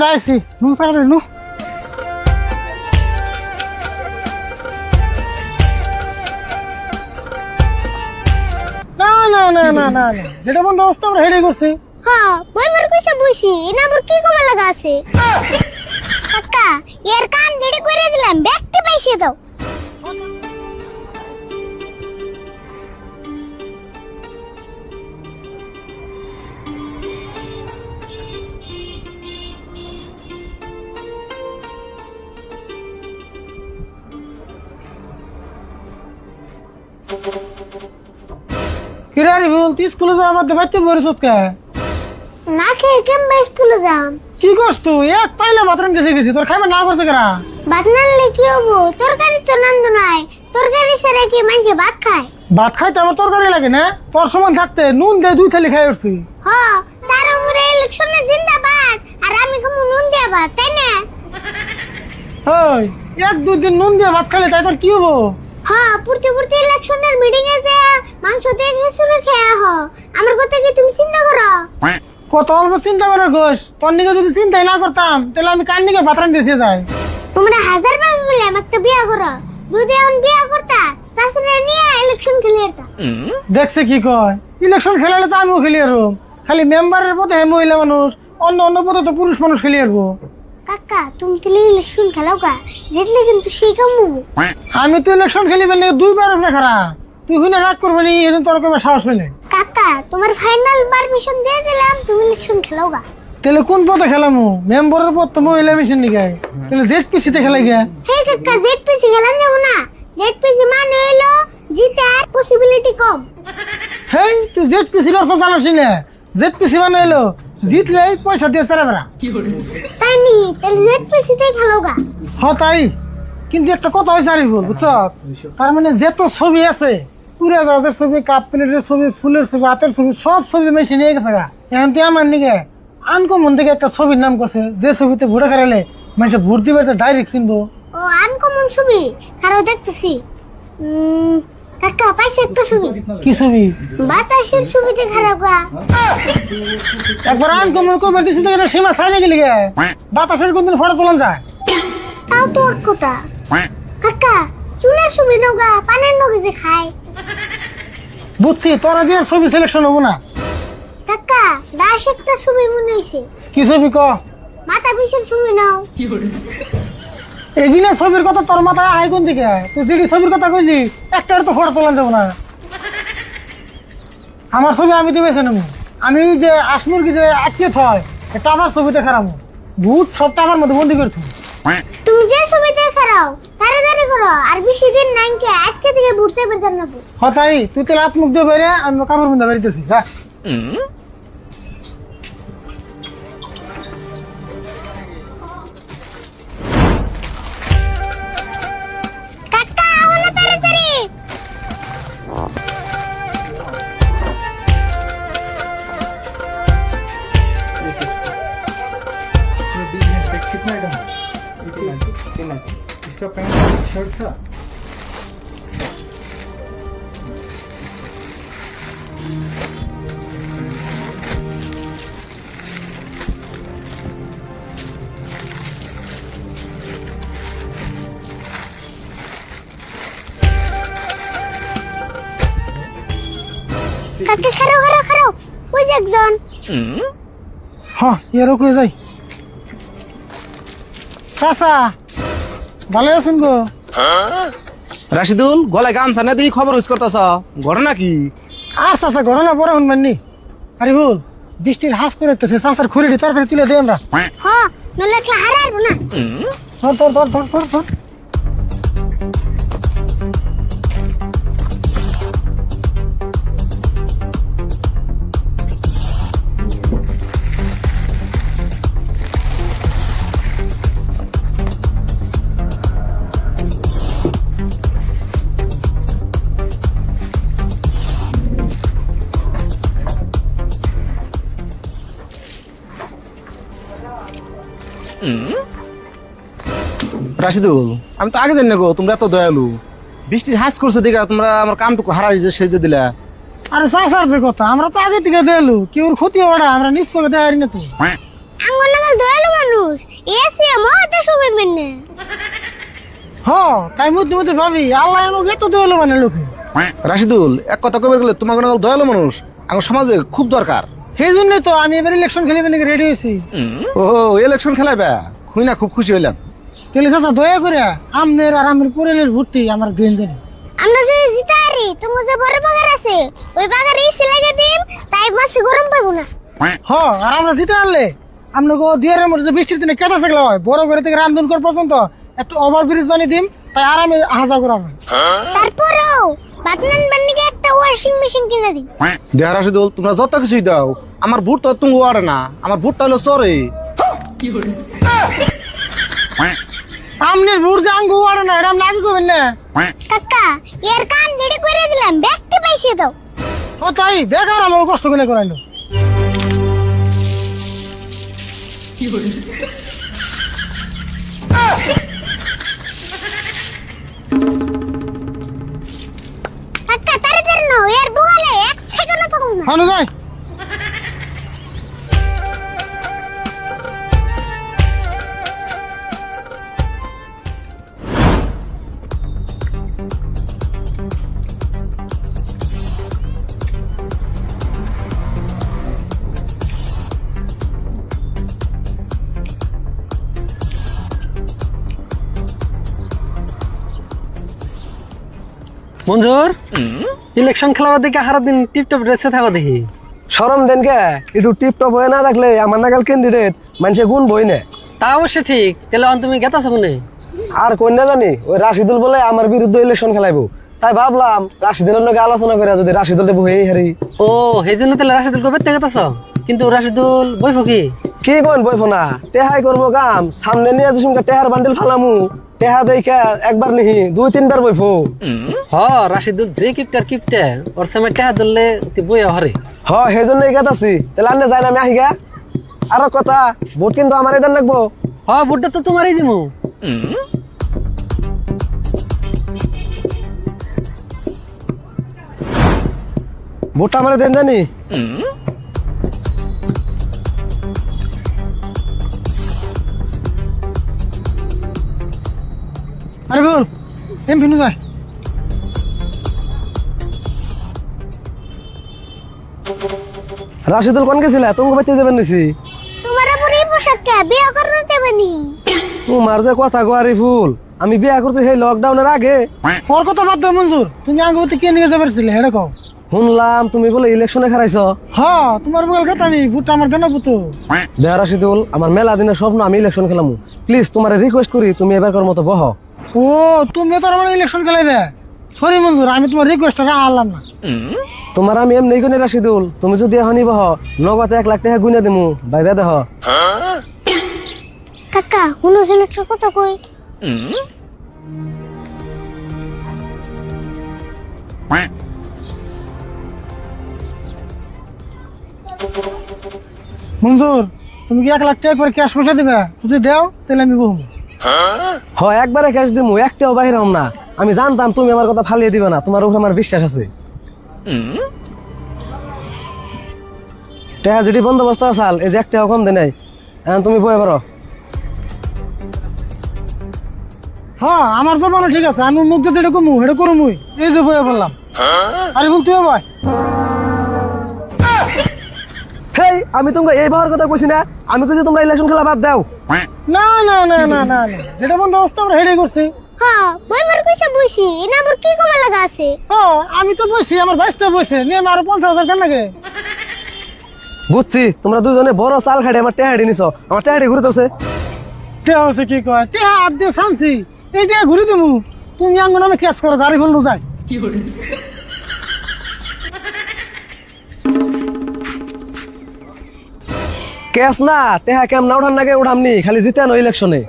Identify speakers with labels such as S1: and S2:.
S1: যাইছি। নু তাড়াতাড়ি নু না না না না না না। যেটা বন্ধ অবস্থা আমরা হেডে করছি।
S2: হ্যাঁ বই মার কইছে বসি এনা আবার কি কমা লাগা আছে? কাকা এর কান জেডি করে দিলাম ব্যক্তি পাইছে দাও
S1: কিরে আরে বল তুই স্কুলে যাওয়া বাদ বাইতে বরিস কে?
S2: না খেয়ে কেমবা স্কুলে যাম?
S1: কি করছ তুই? এক পাইলে বাথরুম গেছে গেছি তোর খাইবে না করছে কেরা?
S2: ভাত নানলে কি হব? তরকারি তো নন্দ নাই। তরকারি ছাড়া কি মানুষে ভাত খায়?
S1: ভাত খাইতে আমার তরকারি লাগে না। তোর সমান থাকতে নুন দিয়ে দুই থালি খাই উঠছি।
S2: হ স্যার উপরে ইলেকশনে জিন্দাবাদ আর আমি খামু নুন দিয়া ভাত তাই না?
S1: ওই এক দুই দিন নুন দিয়ে ভাত খাইলে তাই তোর কি হব?
S2: হ্যাঁ পূর্তি পূর্তি ইলেকশনের মিটিং এ যে মাংস দিয়ে খিচুড়ি খেয়া হ। আমার কথা কি তুমি চিন্তা করো?
S1: কত অল্প চিন্তা করে ঘোষ। তোর নিকে যদি চিন্তাই না করতাম তাহলে আমি কার নিকে বাথরুম দিয়ে যাই?
S2: তোমরা হাজার বার বললাম একটা বিয়া করো। যদি এখন বিয়া করতা শাশুড়ি নিয়ে ইলেকশন খেলে
S1: দেখছে কি কয়? ইলেকশন খেলালে তো আমিও খেলি আরও খালি মেম্বারের পথে মহিলা মানুষ অন্য অন্য পথে তো পুরুষ মানুষ খেলি আরবো
S2: কাকা তুমি খেলে ইলেকশন খেলাও কা জিতলে কিন্তু সেই কামু।
S1: আমি তো ইলেকশন খেলি পেলে দুইবার উপরে খারা। তুই হুইনা রাগ করবে নি এজন তোর কবে সাহস পেলে
S2: কাকা তোমার ফাইনাল পারমিশন দিয়ে দিলাম তুমি ইলেকশন খেলাও গা
S1: তাহলে কোন পথে খেলামু? মেম্বারের পথ তো মহিলা মেশিন নিকে তাহলে জেড পিসিতে খেলাই গিয়া
S2: হে কাকা জেড পিসি খেলান যাব না। জেড পিসি মানে হইল জিতার পসিবিলিটি কম।
S1: হেই তুই জেড পিসির অর্থ জানাস না জেড পিসি মানে এলো জিতলে পয়সা দিয়ে সেরা বেড়া
S2: তাই নি? তাহলে
S1: কিন্তু একটা কথা হয়েছে আরিফ বুঝছ? তার মানে যত ছবি আছে পুরা জাহাজের ছবি কাপ প্লেটের ছবি ফুলের ছবি হাতের ছবি সব ছবি মেশিন নিয়ে গেছে গা। এখন তুই আমার নিকে আনকমন থেকে একটা ছবির নাম করছে যে ছবিতে ভোটে খারালে মানুষ ভোট দিবে ডাইরেক্ট চিনবো।
S2: ও আনকমন ছবি? কারও দেখতেছি। কাকা পাইছে একটা ছবি।
S1: কি ছবি?
S2: বাতাসের ছবিতে খারাপ গা
S1: একবার আনকমন করবে দিছি তো এটা সীমা সাইডে গেলি গে বাতাসের কোনদিন ফটো তোলা যায়।
S2: তাও তো এক কথা। কাকা চুলের ছবি নগা পানের নগে যে খায়।
S1: বুঝছি তোরা দিয়ে ছবি সিলেকশন হব না।
S2: কাকা দাস একটা ছবি মনে হয়েছে
S1: কি ছবি ক?
S2: মাথা পিসের ছবি নাও।
S1: এদিনে ছবির কথা তোর মাথায় আয় কোন দিকে? তুই যেটি ছবির কথা কইলি একটার তো ফটো তোলা যাব না। আমার ছবি আমি তো বেছে নেব। আমি ওই যে আসমুরগি যে আটকে থয় এটা আমার ছবিতে খারাপ ভূত সবটা আমার মধ্যে বন্দি করছ
S2: তুমি যে ছবিতে খারাও তাড়াতাড়ি করো আর বেশি দিন নাই কে আজকে থেকে ঘুরতে পারতাম না তো।
S1: হতাই তুই তো রাত মুখ দিয়ে বেরে আমি কাপড় মধ্যে বেরিতেছি হ্যাঁ
S2: কাকা খারাও খারাও খারাও ওই যে একজন।
S1: হ্যাঁ এরও কয়ে যাই। চাচা ভালো আছেন গো?
S3: রাশিদুল গলায় গামছা না দিয়ে খবর ইউজ করতেছ? ঘটনা কি?
S1: আর চাচা ঘটনা পরে শুনবেন নি। আরে বল বৃষ্টির হাস করে দিতেছে চাচার খুঁড়ি তাড়াতাড়ি তুলে দিই আমরা।
S2: হ্যাঁ নলে খেলা হারাবো না।
S1: ধর ধর ধর ধর ধর।
S3: রাশিদুল আমি তো আগে জানি না গো তোমরা এত দয়ালু। বৃষ্টির হাস করছে দেখে তোমরা আমার কামটুকু হারাই যে সেজে দিলা।
S1: আরে সাসার যে কথা আমরা তো আগে থেকে দয়ালু কি ওর ক্ষতি হবে না আমরা নিশ্চয় দেয়ারি না তো।
S2: আঙ্গন দয়ালু মানুষ এসে মহাতে সবাই মেনে
S1: হ তাই মধ্যে মধ্যে ভাবি আল্লাহ এমন এত দয়ালু মানে লোক।
S3: রাশিদুল এক কথা কবে গেলে তোমার নাগাল দয়ালু মানুষ আমার সমাজে খুব দরকার।
S1: সেই জন্য তো আমি এবার ইলেকশন খেলে নাকি রেডি হয়েছি।
S3: ও ইলেকশন খেলাবে খুই না খুব খুশি হইলাম।
S1: তাহলে চাচা দয়া করে আমনের আর আমার পরিবারের ভোটটি আমার দিন দেন।
S2: আমরা যদি জিতারি তোমার যে বড় বাগার আছে ওই বাগারে লাগিয়ে দিম তাই মাসে গরম পাবো না।
S1: হ আর আমরা জিতে আনলে আপনাকে দিয়ারের মধ্যে যে বৃষ্টির দিনে কেটে থাকলে হয় বড় করে থেকে রান্ধন কর পর্যন্ত একটু ওভার ব্রিজ বানিয়ে দিম তাই আরামে আহাজা করাবেন
S2: তারপরেও বাতনান বান্নিকে একটা ওয়াশিং মেশিন কিনে দিম।
S3: দেহা রাশিদুল তোমরা যত কিছুই দাও আমার ভোট তো তুমি ওয়ারে না আমার ভোটটা হলো সরে
S1: আমনের যে আঙ্গু ওয়াড়ে না আপনি আগে করবেন না
S2: কাকা এর কাম যেটা করে দিলাম ব্যক্তি পাইছে দাও
S1: ও তাই বেকার আমার কষ্ট করে করাইলো।
S2: কাকা তাড়াতাড়ি নাও এর বুয়ালে এক সেকেন্ড থাকুন না।
S1: হানো যাই।
S4: মঞ্জুর? ইলেকশন খেলাবার দিকে হারা দিন টিপটপ ড্রেসে থাকো দেখি।
S5: সরম দেন কে? একটু টিপটপ হয়ে না থাকলে আমার নাগাল ক্যান্ডিডেট মানুষে গুণ বই নে।
S4: তা অবশ্য ঠিক। তাহলে অন তুমি গেতাছো কোনে?
S5: আর কোন না জানি ওই রাশিদুল বলে আমার বিরুদ্ধে ইলেকশন খেলাইবো। তাই ভাবলাম রাশিদুলের লগে আলোচনা করে যদি রাশিদুলে বই হারি।
S4: ও সেই জন্য তাহলে রাশিদুল কবে থেকে গেতাছ কিন্তু রাশিদুল বই কি?
S5: কি কোন বইফো না? টেহাই করব কাম সামনে নিয়ে যে সঙ্গে টেহার বান্ডিল ফালামু। টেহা দেখা একবার নিহি দুই তিনবার বইফো।
S4: হ রাশিদুল যে কিপটার কিপটে ওর সময় টাকা ধরলে তুই বই হরে।
S5: হ সেই জন্য এই আছি। তাহলে আন্নে যাই না আমি আহিগা। আরও কথা ভোট কিন্তু আমার এদের লাগবো।
S4: হ ভোটটা তো তোমারই দিমু।
S5: ভোটটা আমার দেন জানি।
S1: আরে বল এম ভিনু যায়।
S5: রাশিদুল কোন গেছিল? তুমি বাইতে যাবেন নিছি
S2: তোমার এই পোশাক কে? বিয়ে করতে যাবেনি।
S5: তোমার যে কথা গোয়ারি ফুল আমি বিয়া করছি সেই লকডাউনের আগে।
S1: ওর কথা বাদ দাও মঞ্জুর। তুমি আঙ্গুতে কে নিয়ে যাবার ছিলে হেডে কও।
S5: শুনলাম তুমি বলে ইলেকশনে খারাইছ।
S1: হ তোমার মোবাইল কথা আমি ভোটটা আমার দেনা পুতো
S5: দেহ রাশিদুল আমার মেলা দিনের স্বপ্ন আমি ইলেকশন খেলামু। প্লিজ তোমার রিকোয়েস্ট করি তুমি এবারকার মতো বহ।
S1: ও তুমি তো মানে ইলেকশন খেলাইবে। সরি মঞ্জুর আমি তোমার রিকোয়েস্ট আনলাম না।
S5: তোমার আমি এমনি গুনে রাশিদুল তুমি যদি এখনই বহ নগদ এক লাখ টাকা গুনে দিমু ভাইবা দেহ।
S2: কাকা একটা কথা কই?
S1: মঞ্জুর তুমি কি এক লাখ টাকা করে ক্যাশ পয়সা দিবে? যদি দেও তাহলে আমি বহু
S5: হ, একবারে ক্যাশ দিমু, একটাও বাহির হম না। আমি জানতাম তুমি আমার কথা ফালিয়ে দিবে না, তোমার উপর আমার বিশ্বাস আছে। যদি বন্দোবস্ত আসাল, এই যে একটাও কম দে নাই। তুমি বয়ে পারো
S1: হ্যাঁ আমার জমানো ঠিক আছে, আমি মুখ দিয়ে যেটা কমু, সেটা করমুই। এই যে বইয়া বললাম আরে বল
S5: হেই আমি তোমাকে এই বাবার কথা কইছি না। আমি কইছি তোমরা ইলেকশন খেলা বাদ দাও।
S1: না না না না না যেটা বন্দোবস্ত আমরা হেডে করছি।
S2: হ্যাঁ বইবার কইছে বইছি না আবার কি কমা লাগা আছে?
S1: হ্যাঁ আমি তো বসছি আমার বাইশটা বসে নিয়ে আমার আরও পঞ্চাশ হাজার কেন লাগে?
S5: বুঝছি তোমরা দুজনে বড় চাল খাড়ি আমার টেহাড়ি নিছ আমার টেহাড়ি ঘুরে দছে
S1: টেহা হচ্ছে কি কয়? টেহা হাত দিয়ে শানছি এই টেহা ঘুরে দেবো। তুমি আঙ্গন আমি কেস করো গাড়ি ফেলল যাই
S5: কেস না টেহা কেমন উঠান নাগে উঠামনি খালি জিতে আনো ইলেকশনে